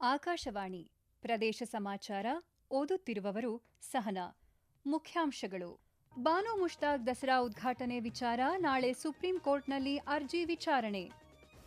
ಆಕಾಶವಾಣಿ ಪ್ರದೇಶ ಸಮಾಚಾರ ಓದುತ್ತಿರುವವರು ಸಹನ. ಮುಖ್ಯಾಂಶಗಳು. ಬಾನು ಮುಷ್ತಾಕ್ ದಸರಾ ಉದ್ಘಾಟನೆ ವಿಚಾರ ನಾಳೆ ಸುಪ್ರೀಂ ಕೋರ್ಟ್ನಲ್ಲಿ ಅರ್ಜಿ ವಿಚಾರಣೆ.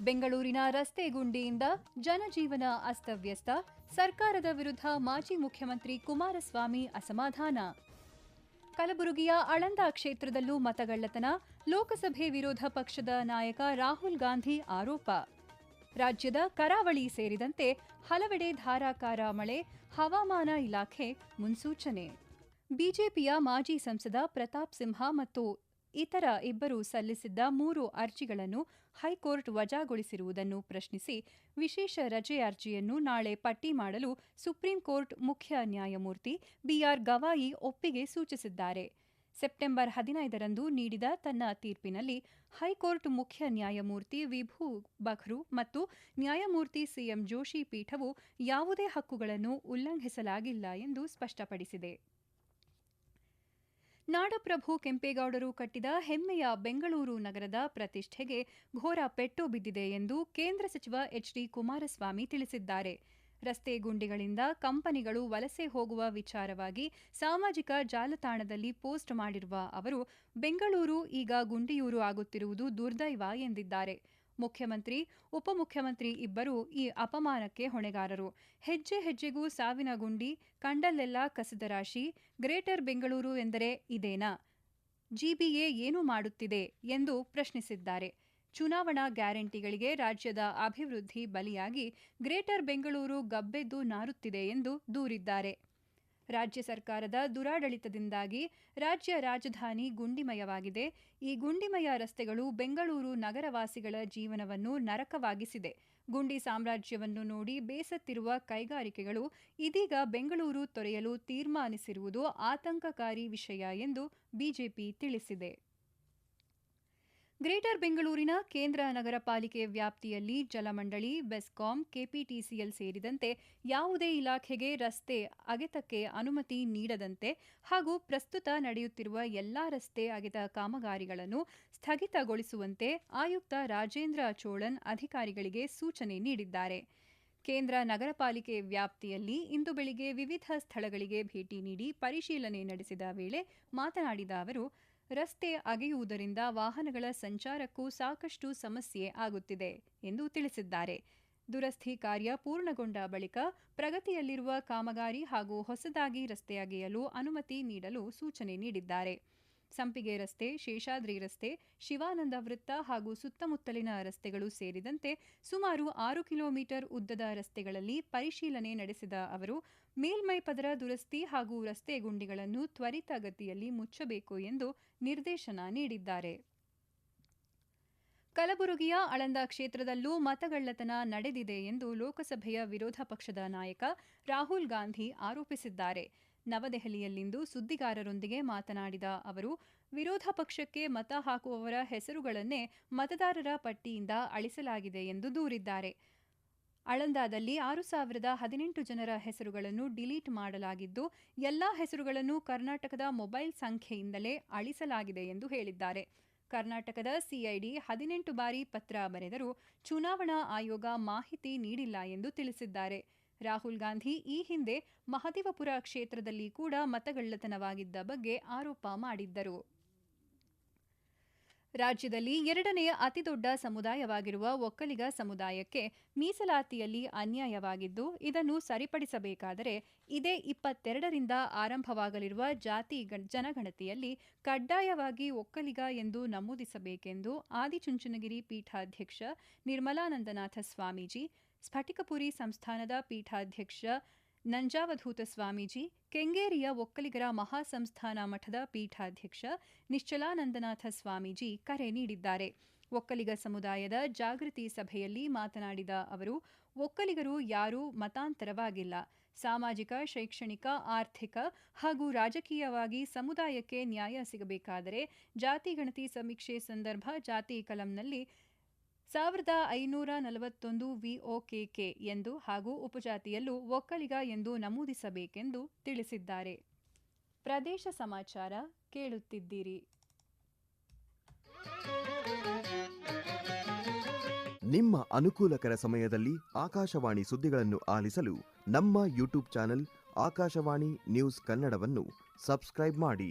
ಬೆಂಗಳೂರಿನ ರಸ್ತೆ ಗುಂಡಿಯಿಂದ ಜನಜೀವನ ಅಸ್ತವ್ಯಸ್ತ, ಸರ್ಕಾರದ ವಿರುದ್ಧ ಮಾಜಿ ಮುಖ್ಯಮಂತ್ರಿ ಕುಮಾರಸ್ವಾಮಿ ಅಸಮಾಧಾನ. ಕಲಬುರಗಿಯ ಅಳಂದ ಕ್ಷೇತ್ರದಲ್ಲೂ ಮತಗಳ್ಳತನ, ಲೋಕಸಭೆ ವಿರೋಧ ಪಕ್ಷದ ನಾಯಕ ರಾಹುಲ್ ಗಾಂಧಿ ಆರೋಪ. ರಾಜ್ಯದ ಕರಾವಳಿ ಸೇರಿದಂತೆ ಹಲವೆಡೆ ಧಾರಾಕಾರ ಮಳೆ, ಹವಾಮಾನ ಇಲಾಖೆ ಮುನ್ಸೂಚನೆ. ಬಿಜೆಪಿಯ ಮಾಜಿ ಸಂಸದ ಪ್ರತಾಪ್ ಸಿಂಹ ಮತ್ತು ಇತರ ಇಬ್ಬರು ಸಲ್ಲಿಸಿದ್ದ ಮೂರು ಅರ್ಜಿಗಳನ್ನು ಹೈಕೋರ್ಟ್ ವಜಾಗೊಳಿಸಿರುವುದನ್ನು ಪ್ರಶ್ನಿಸಿ ವಿಶೇಷ ರಜೆ ಅರ್ಜಿಯನ್ನು ನಾಳೆ ಪಟ್ಟಿ ಮಾಡಲು ಸುಪ್ರೀಂ ಕೋರ್ಟ್ ಮುಖ್ಯ ನ್ಯಾಯಮೂರ್ತಿ ಬಿಆರ್ ಗವಾಯಿ ಒಪ್ಪಿಗೆ ಸೂಚಿಸಿದ್ದಾರೆ. ಸೆಪ್ಟೆಂಬರ್ ಹದಿನೈದರಂದು ನೀಡಿದ ತನ್ನ ತೀರ್ಪಿನಲ್ಲಿ ಹೈಕೋರ್ಟ್ ಮುಖ್ಯ ನ್ಯಾಯಮೂರ್ತಿ ವಿಭು ಬಖ್ರು ಮತ್ತು ನ್ಯಾಯಮೂರ್ತಿ ಸಿಎಂ ಜೋಶಿ ಪೀಠವು ಯಾವುದೇ ಹಕ್ಕುಗಳನ್ನು ಉಲ್ಲಂಘಿಸಲಾಗಿಲ್ಲ ಎಂದು ಸ್ಪಷ್ಟಪಡಿಸಿದೆ. ನಾಡಪ್ರಭು ಕೆಂಪೇಗೌಡರು ಕಟ್ಟಿದ ಹೆಮ್ಮೆಯ ಬೆಂಗಳೂರು ನಗರದ ಪ್ರತಿಷ್ಠೆಗೆ ಘೋರ ಪೆಟ್ಟು ಬಿದ್ದಿದೆ ಎಂದು ಕೇಂದ್ರ ಸಚಿವ ಎಚ್ಡಿ ಕುಮಾರಸ್ವಾಮಿ ತಿಳಿಸಿದ್ದಾರೆ. ರಸ್ತೆ ಗುಂಡಿಗಳಿಂದ ಕಂಪನಿಗಳು ವಲಸೆ ಹೋಗುವ ವಿಚಾರವಾಗಿ ಸಾಮಾಜಿಕ ಜಾಲತಾಣದಲ್ಲಿ ಪೋಸ್ಟ್ ಮಾಡಿರುವ ಅವರು, ಬೆಂಗಳೂರು ಈಗ ಗುಂಡಿಯೂರು ಆಗುತ್ತಿರುವುದು ದುರ್ದೈವ ಎಂದಿದ್ದಾರೆ. ಮುಖ್ಯಮಂತ್ರಿ, ಉಪಮುಖ್ಯಮಂತ್ರಿ ಇಬ್ಬರೂ ಈ ಅಪಮಾನಕ್ಕೆ ಹೊಣೆಗಾರರು. ಹೆಜ್ಜೆ ಹೆಜ್ಜೆಗೂ ಸಾವಿನ ಗುಂಡಿ, ಕಂಡಲ್ಲೆಲ್ಲ ಕಸದ ರಾಶಿ, ಗ್ರೇಟರ್ ಬೆಂಗಳೂರು ಎಂದರೆ ಇದೇನಾ? ಜಿಬಿಎ ಏನು ಮಾಡುತ್ತಿದೆ ಎಂದು ಪ್ರಶ್ನಿಸಿದ್ದಾರೆ. ಚುನಾವಣಾ ಗ್ಯಾರಂಟಿಗಳಿಗೆ ರಾಜ್ಯದ ಅಭಿವೃದ್ಧಿ ಬಲಿಯಾಗಿ ಗ್ರೇಟರ್ ಬೆಂಗಳೂರು ಗಬ್ಬೆದ್ದು ನಾರುತ್ತಿದೆ ಎಂದು ದೂರಿದ್ದಾರೆ. ರಾಜ್ಯ ಸರ್ಕಾರದ ದುರಾಡಳಿತದಿಂದಾಗಿ ರಾಜ್ಯ ರಾಜಧಾನಿ ಗುಂಡಿಮಯವಾಗಿದೆ. ಈ ಗುಂಡಿಮಯ ರಸ್ತೆಗಳು ಬೆಂಗಳೂರು ನಗರವಾಸಿಗಳ ಜೀವನವನ್ನು ನರಕವಾಗಿಸಿದೆ. ಗುಂಡಿ ಸಾಮ್ರಾಜ್ಯವನ್ನು ನೋಡಿ ಬೇಸತ್ತಿರುವ ಕೈಗಾರಿಕೆಗಳು ಇದೀಗ ಬೆಂಗಳೂರು ತೊರೆಯಲು ತೀರ್ಮಾನಿಸಿರುವುದು ಆತಂಕಕಾರಿ ವಿಷಯ ಎಂದು ಬಿಜೆಪಿ ತಿಳಿಸಿದೆ. ಗ್ರೇಟರ್ ಬೆಂಗಳೂರಿನ ಕೇಂದ್ರ ನಗರ ಪಾಲಿಕೆ ವ್ಯಾಪ್ತಿಯಲ್ಲಿ ಜಲಮಂಡಳಿ, ಬೆಸ್ಕಾಂ, ಕೆಪಿಟಿಸಿಎಲ್ ಸೇರಿದಂತೆ ಯಾವುದೇ ಇಲಾಖೆಗೆ ರಸ್ತೆ ಅಗೆತಕ್ಕೆ ಅನುಮತಿ ನೀಡದಂತೆ ಹಾಗೂ ಪ್ರಸ್ತುತ ನಡೆಯುತ್ತಿರುವ ಎಲ್ಲಾ ರಸ್ತೆ ಅಗೆತ ಕಾಮಗಾರಿಗಳನ್ನು ಸ್ಥಗಿತಗೊಳಿಸುವಂತೆ ಆಯುಕ್ತ ರಾಜೇಂದ್ರ ಚೋಳನ್ ಅಧಿಕಾರಿಗಳಿಗೆ ಸೂಚನೆ ನೀಡಿದ್ದಾರೆ. ಕೇಂದ್ರ ನಗರ ಪಾಲಿಕೆ ವ್ಯಾಪ್ತಿಯಲ್ಲಿ ಇಂದು ಬೆಳಿಗ್ಗೆ ವಿವಿಧ ಸ್ಥಳಗಳಿಗೆ ಭೇಟಿ ನೀಡಿ ಪರಿಶೀಲನೆ ನಡೆಸಿದ ವೇಳೆ ಮಾತನಾಡಿದ ಅವರು ರಸ್ತೆ ಅಗೆಯುವುದರಿಂದ ವಾಹನಗಳ ಸಂಚಾರಕ್ಕೂ ಸಾಕಷ್ಟು ಸಮಸ್ಯೆ ಆಗುತ್ತಿದೆ ಎಂದು ತಿಳಿಸಿದ್ದಾರೆ. ದುರಸ್ತಿ ಕಾರ್ಯ ಪೂರ್ಣಗೊಂಡ ಬಳಿಕ ಪ್ರಗತಿಯಲ್ಲಿರುವ ಕಾಮಗಾರಿ ಹಾಗೂ ಹೊಸದಾಗಿ ರಸ್ತೆ ಅಗೆಯಲು ಅನುಮತಿ ನೀಡಲು ಸೂಚನೆ ನೀಡಿದ್ದಾರೆ. ಸಂಪಿಗೆ ರಸ್ತೆ, ಶೇಷಾದ್ರಿ ರಸ್ತೆ, ಶಿವಾನಂದ ವೃತ್ತ ಹಾಗೂ ಸುತ್ತಮುತ್ತಲಿನ ರಸ್ತೆಗಳು ಸೇರಿದಂತೆ ಸುಮಾರು ಆರು ಕಿಲೋಮೀಟರ್ ಉದ್ದದ ರಸ್ತೆಗಳಲ್ಲಿ ಪರಿಶೀಲನೆ ನಡೆಸಿದ ಅವರು, ಮೇಲ್ಮೈ ಪದರ ದುರಸ್ತಿ ಹಾಗೂ ರಸ್ತೆ ಗುಂಡಿಗಳನ್ನು ತ್ವರಿತಗತಿಯಲ್ಲಿ ಮುಚ್ಚಬೇಕು ಎಂದು ನಿರ್ದೇಶನ ನೀಡಿದ್ದಾರೆ. ಕಲಬುರಗಿಯ ಅಳಂದ ಕ್ಷೇತ್ರದಲ್ಲೂ ಮತಗಳ್ಳತನ ನಡೆದಿದೆ ಎಂದು ಲೋಕಸಭೆಯ ವಿರೋಧ ಪಕ್ಷದ ನಾಯಕ ರಾಹುಲ್ ಗಾಂಧಿ ಆರೋಪಿಸಿದ್ದಾರೆ. ನವದೆಹಲಿಯಲ್ಲಿಂದು ಸುದ್ದಿಗಾರರೊಂದಿಗೆ ಮಾತನಾಡಿದ ಅವರು, ವಿರೋಧ ಪಕ್ಷಕ್ಕೆ ಮತ ಹಾಕುವವರ ಹೆಸರುಗಳನ್ನೇ ಮತದಾರರ ಪಟ್ಟಿಯಿಂದ ಅಳಿಸಲಾಗಿದೆ ಎಂದು ದೂರಿದ್ದಾರೆ. ಅಳಂದಾದಲ್ಲಿ ಆರು ಸಾವಿರದ ಹದಿನೆಂಟು ಜನರ ಹೆಸರುಗಳನ್ನು ಡಿಲೀಟ್ ಮಾಡಲಾಗಿದ್ದು, ಎಲ್ಲ ಹೆಸರುಗಳನ್ನು ಕರ್ನಾಟಕದ ಮೊಬೈಲ್ ಸಂಖ್ಯೆಯಿಂದಲೇ ಅಳಿಸಲಾಗಿದೆ ಎಂದು ಹೇಳಿದ್ದಾರೆ. ಕರ್ನಾಟಕದ ಸಿಐಡಿ ಹದಿನೆಂಟು ಬಾರಿ ಪತ್ರ ಬರೆದರೂ ಚುನಾವಣಾ ಆಯೋಗ ಮಾಹಿತಿ ನೀಡಿಲ್ಲ ಎಂದು ತಿಳಿಸಿದ್ದಾರೆ. ರಾಹುಲ್ ಗಾಂಧಿ ಈ ಹಿಂದೆ ಮಹದೇವಪುರ ಕ್ಷೇತ್ರದಲ್ಲಿ ಕೂಡ ಮತಗಳ್ಳತನವಾಗಿದ್ದ ಬಗ್ಗೆ ಆರೋಪ ಮಾಡಿದ್ದರು. ರಾಜ್ಯದಲ್ಲಿ ಎರಡನೆಯ ಅತಿದೊಡ್ಡ ಸಮುದಾಯವಾಗಿರುವ ಒಕ್ಕಲಿಗ ಸಮುದಾಯಕ್ಕೆ ಮೀಸಲಾತಿಯಲ್ಲಿ ಅನ್ಯಾಯವಾಗಿದ್ದು, ಇದನ್ನು ಸರಿಪಡಿಸಬೇಕಾದರೆ ಇದೇ ಇಪ್ಪತ್ತೆರಡರಿಂದ ಆರಂಭವಾಗಲಿರುವ ಜಾತಿ ಜನಗಣತಿಯಲ್ಲಿ ಕಡ್ಡಾಯವಾಗಿ ಒಕ್ಕಲಿಗ ಎಂದು ನಮೂದಿಸಬೇಕೆಂದು ಆದಿಚುಂಚನಗಿರಿ ಪೀಠಾಧ್ಯಕ್ಷ ನಿರ್ಮಲಾನಂದನಾಥ ಸ್ವಾಮೀಜಿ ಸ್ಫಟಿಕಪುರಿ ಸಂಸ್ಥಾನದ ಪೀಠಾಧ್ಯಕ್ಷ ನಂಜಾವಧೂತ ಸ್ವಾಮೀಜಿ, ಕೆಂಗೇರಿಯ ಒಕ್ಕಲಿಗರ ಮಹಾಸಂಸ್ಥಾನ ಮಠದ ಪೀಠಾಧ್ಯಕ್ಷ ನಿಶ್ಚಲಾನಂದನಾಥ ಸ್ವಾಮೀಜಿ ಕರೆ ನೀಡಿದ್ದಾರೆ. ಒಕ್ಕಲಿಗ ಸಮುದಾಯದ ಜಾಗೃತಿ ಸಭೆಯಲ್ಲಿ ಮಾತನಾಡಿದ ಅವರು, ಒಕ್ಕಲಿಗರು ಯಾರೂ ಮತಾಂತರವಾಗಿಲ್ಲ. ಸಾಮಾಜಿಕ, ಶೈಕ್ಷಣಿಕ, ಆರ್ಥಿಕ ಹಾಗೂ ರಾಜಕೀಯವಾಗಿ ಸಮುದಾಯಕ್ಕೆ ನ್ಯಾಯ ಸಿಗಬೇಕಾದರೆ ಜಾತಿ ಗಣತಿ ಸಮೀಕ್ಷೆ ಸಂದರ್ಭ ಜಾತಿ ಕಲಂನಲ್ಲಿ ಸಾವಿರದ ಐನೂರ ನಲವತ್ತೊಂದು ವಿಒಕೆಕೆ ಎಂದು ಹಾಗೂ ಉಪಜಾತಿಯಲ್ಲೂ ಒಕ್ಕಲಿಗ ಎಂದು ನಮೂದಿಸಬೇಕೆಂದು ತಿಳಿಸಿದ್ದಾರೆ. ಪ್ರದೇಶ ಸಮಾಚಾರ ಕೇಳುತ್ತಿದ್ದೀರಿ. ನಿಮ್ಮ ಅನುಕೂಲಕರ ಸಮಯದಲ್ಲಿ ಆಕಾಶವಾಣಿ ಸುದ್ದಿಗಳನ್ನು ಆಲಿಸಲು ನಮ್ಮ ಯೂಟ್ಯೂಬ್ ಚಾನೆಲ್ ಆಕಾಶವಾಣಿ ನ್ಯೂಸ್ ಕನ್ನಡವನ್ನು ಸಬ್ಸ್ಕ್ರೈಬ್ ಮಾಡಿ.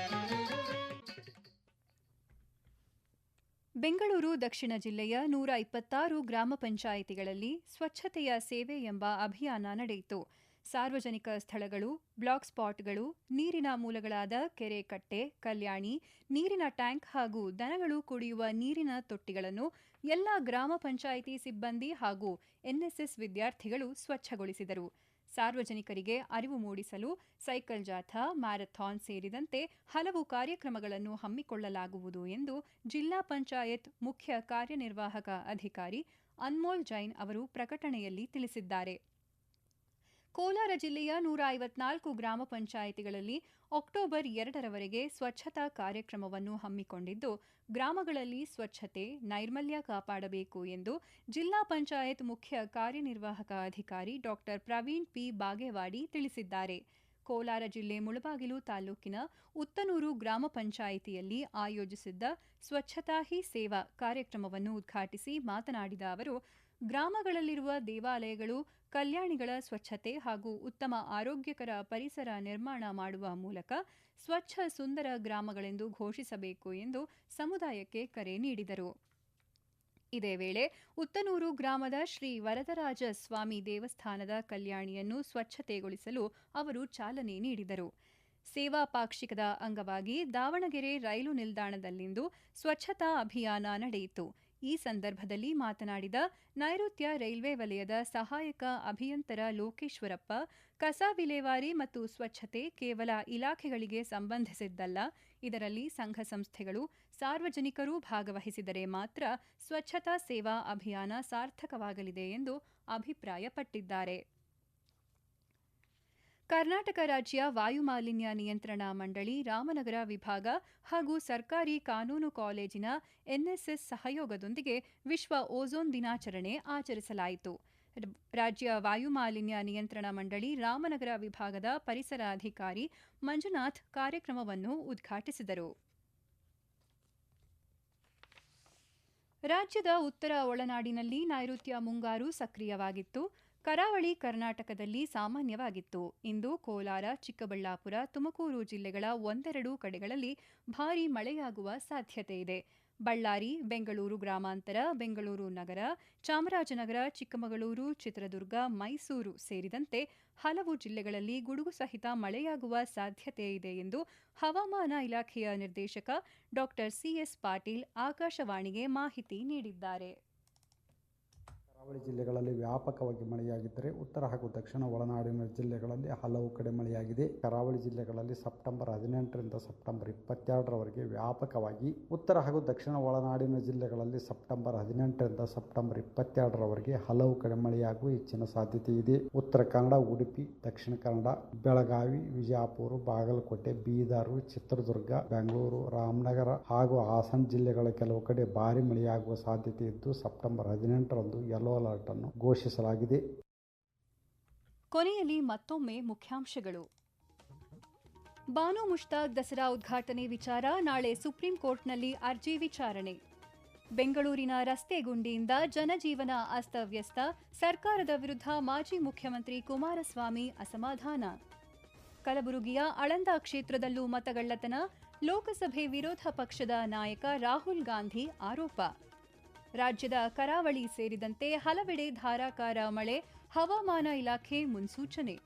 ಬೆಂಗಳೂರು ದಕ್ಷಿಣ ಜಿಲ್ಲೆಯ ನೂರ ಇಪ್ಪತ್ತಾರು ಗ್ರಾಮ ಪಂಚಾಯಿತಿಗಳಲ್ಲಿ ಸ್ವಚ್ಛತೆಯ ಸೇವೆ ಎಂಬ ಅಭಿಯಾನ ನಡೆಯಿತು. ಸಾರ್ವಜನಿಕ ಸ್ಥಳಗಳು, ಬ್ಲಾಕ್ ಸ್ಪಾಟ್ಗಳು, ನೀರಿನ ಮೂಲಗಳಾದ ಕೆರೆ ಕಟ್ಟೆ ಕಲ್ಯಾಣಿ, ನೀರಿನ ಟ್ಯಾಂಕ್ ಹಾಗೂ ದನಗಳು ಕುಡಿಯುವ ನೀರಿನ ತೊಟ್ಟಿಗಳನ್ನು ಎಲ್ಲ ಗ್ರಾಮ ಪಂಚಾಯಿತಿ ಸಿಬ್ಬಂದಿ ಹಾಗೂ ಎನ್ಎಸ್ಎಸ್ ವಿದ್ಯಾರ್ಥಿಗಳು ಸ್ವಚ್ಛಗೊಳಿಸಿದರು. ಸಾರ್ವಜನಿಕರಿಗೆ ಅರಿವು ಮೂಡಿಸಲು ಸೈಕಲ್ ಜಾಥಾ, ಮ್ಯಾರಥಾನ್ ಸೇರಿದಂತೆ ಹಲವು ಕಾರ್ಯಕ್ರಮಗಳನ್ನು ಹಮ್ಮಿಕೊಳ್ಳಲಾಗುವುದು ಎಂದು ಜಿಲ್ಲಾ ಪಂಚಾಯತ್ ಮುಖ್ಯ ಕಾರ್ಯನಿರ್ವಾಹಕ ಅಧಿಕಾರಿ ಅನ್ಮೋಲ್ ಜೈನ್ ಅವರು ಪ್ರಕಟಣೆಯಲ್ಲಿ ತಿಳಿಸಿದ್ದಾರೆ. ಕೋಲಾರ ಜಿಲ್ಲೆಯ ನೂರ ಐವತ್ನಾಲ್ಕು ಗ್ರಾಮ ಪಂಚಾಯಿತಿಗಳಲ್ಲಿ ಅಕ್ಟೋಬರ್ ಎರಡರವರೆಗೆ ಸ್ವಚ್ಛತಾ ಕಾರ್ಯಕ್ರಮವನ್ನು ಹಮ್ಮಿಕೊಂಡಿದ್ದು, ಗ್ರಾಮಗಳಲ್ಲಿ ಸ್ವಚ್ಛತೆ, ನೈರ್ಮಲ್ಯ ಕಾಪಾಡಬೇಕು ಎಂದು ಜಿಲ್ಲಾ ಪಂಚಾಯತ್ ಮುಖ್ಯ ಕಾರ್ಯನಿರ್ವಾಹಕ ಅಧಿಕಾರಿ ಡಾ. ಪ್ರವೀಣ್ ಪಿ. ಬಾಗೇವಾಡಿ ತಿಳಿಸಿದ್ದಾರೆ. ಕೋಲಾರ ಜಿಲ್ಲೆ ಮುಳಬಾಗಿಲು ತಾಲೂಕಿನ ಉತ್ತನೂರು ಗ್ರಾಮ ಪಂಚಾಯಿತಿಯಲ್ಲಿ ಆಯೋಜಿಸಿದ್ದ ಸ್ವಚ್ಛತಾ ಹಿ ಸೇವಾ ಕಾರ್ಯಕ್ರಮವನ್ನು ಉದ್ಘಾಟಿಸಿ ಮಾತನಾಡಿದ ಅವರು ಗ್ರಾಮಗಳಲ್ಲಿರುವ ದೇವಾಲಯಗಳು, ಕಲ್ಯಾಣಿಗಳ ಸ್ವಚ್ಛತೆ ಹಾಗೂ ಉತ್ತಮ ಆರೋಗ್ಯಕರ ಪರಿಸರ ನಿರ್ಮಾಣ ಮಾಡುವ ಮೂಲಕ ಸ್ವಚ್ಛ ಸುಂದರ ಗ್ರಾಮಗಳೆಂದು ಘೋಷಿಸಬೇಕು ಎಂದು ಸಮುದಾಯಕ್ಕೆ ಕರೆ ನೀಡಿದರು. ಇದೇ ವೇಳೆ ಉತ್ತನೂರು ಗ್ರಾಮದ ಶ್ರೀ ವರದರಾಜ ಸ್ವಾಮಿ ದೇವಸ್ಥಾನದ ಕಲ್ಯಾಣಿಯನ್ನು ಸ್ವಚ್ಛತೆಗೊಳಿಸಲು ಅವರು ಚಾಲನೆ ನೀಡಿದರು. ಸೇವಾ ಪಾಕ್ಷಿಕದ ಅಂಗವಾಗಿ ದಾವಣಗೆರೆ ರೈಲು ನಿಲ್ದಾಣದಲ್ಲಿಂದು ಸ್ವಚ್ಛತಾ ಅಭಿಯಾನ ನಡೆಯಿತು. ಈ ಸಂದರ್ಭದಲ್ಲಿ ಮಾತನಾಡಿದ ನೈಋತ್ಯ ರೈಲ್ವೆ ವಲಯದ ಸಹಾಯಕ ಅಭಿಯಂತರ ಲೋಕೇಶ್ವರಪ್ಪ, ಕಸ ವಿಲೇವಾರಿ ಮತ್ತು ಸ್ವಚ್ಛತೆ ಕೇವಲ ಇಲಾಖೆಗಳಿಗೆ ಸಂಬಂಧಿಸಿದ್ದಲ್ಲ, ಇದರಲ್ಲಿ ಸಂಘ ಸಂಸ್ಥೆಗಳು ಸಾರ್ವಜನಿಕರೂ ಭಾಗವಹಿಸಿದರೆ ಮಾತ್ರ ಸ್ವಚ್ಛತಾ ಸೇವಾ ಅಭಿಯಾನ ಸಾರ್ಥಕವಾಗಲಿದೆ ಎಂದು ಅಭಿಪ್ರಾಯಪಟ್ಟಿದ್ದಾರೆ. ಕರ್ನಾಟಕ ರಾಜ್ಯ ವಾಯುಮಾಲಿನ್ಯ ನಿಯಂತ್ರಣ ಮಂಡಳಿ, ರಾಮನಗರ ವಿಭಾಗ ಹಾಗೂ ಸರ್ಕಾರಿ ಕಾನೂನು ಕಾಲೇಜಿನ ಎನ್ಎಸ್ಎಸ್ ಸಹಯೋಗದೊಂದಿಗೆ ವಿಶ್ವ ಓಜೋನ್ ದಿನಾಚರಣೆ ಆಚರಿಸಲಾಯಿತು. ರಾಜ್ಯ ವಾಯುಮಾಲಿನ್ಯ ನಿಯಂತ್ರಣ ಮಂಡಳಿ, ರಾಮನಗರ ವಿಭಾಗದ ಪರಿಸರ ಅಧಿಕಾರಿ ಮಂಜುನಾಥ್ ಕಾರ್ಯಕ್ರಮವನ್ನು ಉದ್ಘಾಟಿಸಿದರು. ರಾಜ್ಯದ ಉತ್ತರ ಒಳನಾಡಿನಲ್ಲಿ ನೈಋತ್ಯ ಮುಂಗಾರು ಸಕ್ರಿಯವಾಗಿತ್ತು. ಕರಾವಳಿ ಕರ್ನಾಟಕದಲ್ಲಿ ಸಾಮಾನ್ಯವಾಗಿತ್ತು. ಇಂದು ಕೋಲಾರ, ಚಿಕ್ಕಬಳ್ಳಾಪುರ, ತುಮಕೂರು ಜಿಲ್ಲೆಗಳ ಒಂದೆರಡು ಕಡೆಗಳಲ್ಲಿ ಭಾರೀ ಮಳೆಯಾಗುವ ಸಾಧ್ಯತೆ ಇದೆ. ಬಳ್ಳಾರಿ, ಬೆಂಗಳೂರು ಗ್ರಾಮಾಂತರ, ಬೆಂಗಳೂರು ನಗರ, ಚಾಮರಾಜನಗರ, ಚಿಕ್ಕಮಗಳೂರು, ಚಿತ್ರದುರ್ಗ, ಮೈಸೂರು ಸೇರಿದಂತೆ ಹಲವು ಜಿಲ್ಲೆಗಳಲ್ಲಿ ಗುಡುಗು ಸಹಿತ ಮಳೆಯಾಗುವ ಸಾಧ್ಯತೆ ಇದೆ ಎಂದು ಹವಾಮಾನ ಇಲಾಖೆಯ ನಿರ್ದೇಶಕ ಡಾಕ್ಟರ್ ಸಿಎಸ್ ಪಾಟೀಲ್ ಆಕಾಶವಾಣಿಗೆ ಮಾಹಿತಿ ನೀಡಿದ್ದಾರೆ. ಕರಾವಳಿ ಜಿಲ್ಲೆಗಳಲ್ಲಿ ವ್ಯಾಪಕವಾಗಿ ಮಳೆಯಾಗಿದ್ದರೆ ಉತ್ತರ ಹಾಗೂ ದಕ್ಷಿಣ ಒಳನಾಡಿನ ಜಿಲ್ಲೆಗಳಲ್ಲಿ ಹಲವು ಕಡೆ ಮಳೆಯಾಗಿದೆ. ಕರಾವಳಿ ಜಿಲ್ಲೆಗಳಲ್ಲಿ ಸೆಪ್ಟೆಂಬರ್ ಹದಿನೆಂಟರಿಂದ ಸೆಪ್ಟೆಂಬರ್ ಇಪ್ಪತ್ತೆರಡರವರೆಗೆ ವ್ಯಾಪಕವಾಗಿ ಉತ್ತರ ಹಾಗೂ ದಕ್ಷಿಣ ಒಳನಾಡಿನ ಜಿಲ್ಲೆಗಳಲ್ಲಿ ಸೆಪ್ಟೆಂಬರ್ ಹದಿನೆಂಟರಿಂದ ಸೆಪ್ಟೆಂಬರ್ ಇಪ್ಪತ್ತೆರಡರವರೆಗೆ ಹಲವು ಕಡೆ ಮಳೆಯಾಗುವ ಹೆಚ್ಚಿನ ಸಾಧ್ಯತೆ ಇದೆ. ಉತ್ತರ ಕನ್ನಡ, ಉಡುಪಿ, ದಕ್ಷಿಣ ಕನ್ನಡ, ಬೆಳಗಾವಿ ವಿಜಯಪುರ ಬಾಗಲಕೋಟೆ, ಬೀದರ್, ಚಿತ್ರದುರ್ಗ, ಬೆಂಗಳೂರು, ರಾಮನಗರ ಹಾಗೂ ಹಾಸನ ಜಿಲ್ಲೆಗಳ ಕೆಲವು ಕಡೆ ಭಾರಿ ಮಳೆಯಾಗುವ ಸಾಧ್ಯತೆ ಇದ್ದು, ಸೆಪ್ಟೆಂಬರ್ ಹದಿನೆಂಟರಂದು ಯೆಲ್ಲೋ ಅಲರ್ಟ್ ಅನ್ನು ಘೋಷಿಸಲಾಗಿದೆ. ಕೊನೆಯಲ್ಲಿ ಮತ್ತೊಮ್ಮೆ ಮುಖ್ಯಾಂಶಗಳು. ಬಾನು ಮುಷ್ತಾಕ್ ದಸರಾ ಉದ್ಘಾಟನೆ ವಿಚಾರ ನಾಳೆ ಸುಪ್ರೀಂ ಕೋರ್ಟ್ನಲ್ಲಿ ಅರ್ಜಿ ವಿಚಾರಣೆ. ಬೆಂಗಳೂರಿನ ರಸ್ತೆ ಗುಂಡಿಯಿಂದ ಜನಜೀವನ ಅಸ್ತವ್ಯಸ್ತ, ಸರ್ಕಾರದ ವಿರುದ್ಧ ಮಾಜಿ ಮುಖ್ಯಮಂತ್ರಿ ಕುಮಾರಸ್ವಾಮಿ ಅಸಮಾಧಾನ. ಕಲಬುರಗಿಯ ಅಳಂದ ಕ್ಷೇತ್ರದಲ್ಲೂ ಮತಗಳ್ಳತನ, ಲೋಕಸಭೆ ವಿರೋಧ ಪಕ್ಷದ ನಾಯಕ ರಾಹುಲ್ ಗಾಂಧಿ ಆರೋಪ. ರಾಜ್ಯದ ಕರಾವಳಿ ಸೇರಿದಂತೆ ಹಲವೆಡೆ ಧಾರಾಕಾರ ಮಳೆ, ಹವಾಮಾನ ಇಲಾಖೆ ಮುನ್ಸೂಚನೆ.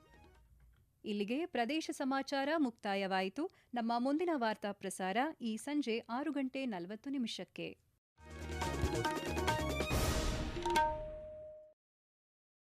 ಇಲ್ಲಿಗೆ ಪ್ರದೇಶ ಸಮಾಚಾರ ಮುಕ್ತಾಯವಾಯಿತು. ನಮ್ಮ ಮುಂದಿನ ವಾರ್ತಾ ಪ್ರಸಾರ ಈ ಸಂಜೆ ಆರು ಗಂಟೆ ನಲವತ್ತು ನಿಮಿಷಕ್ಕೆ.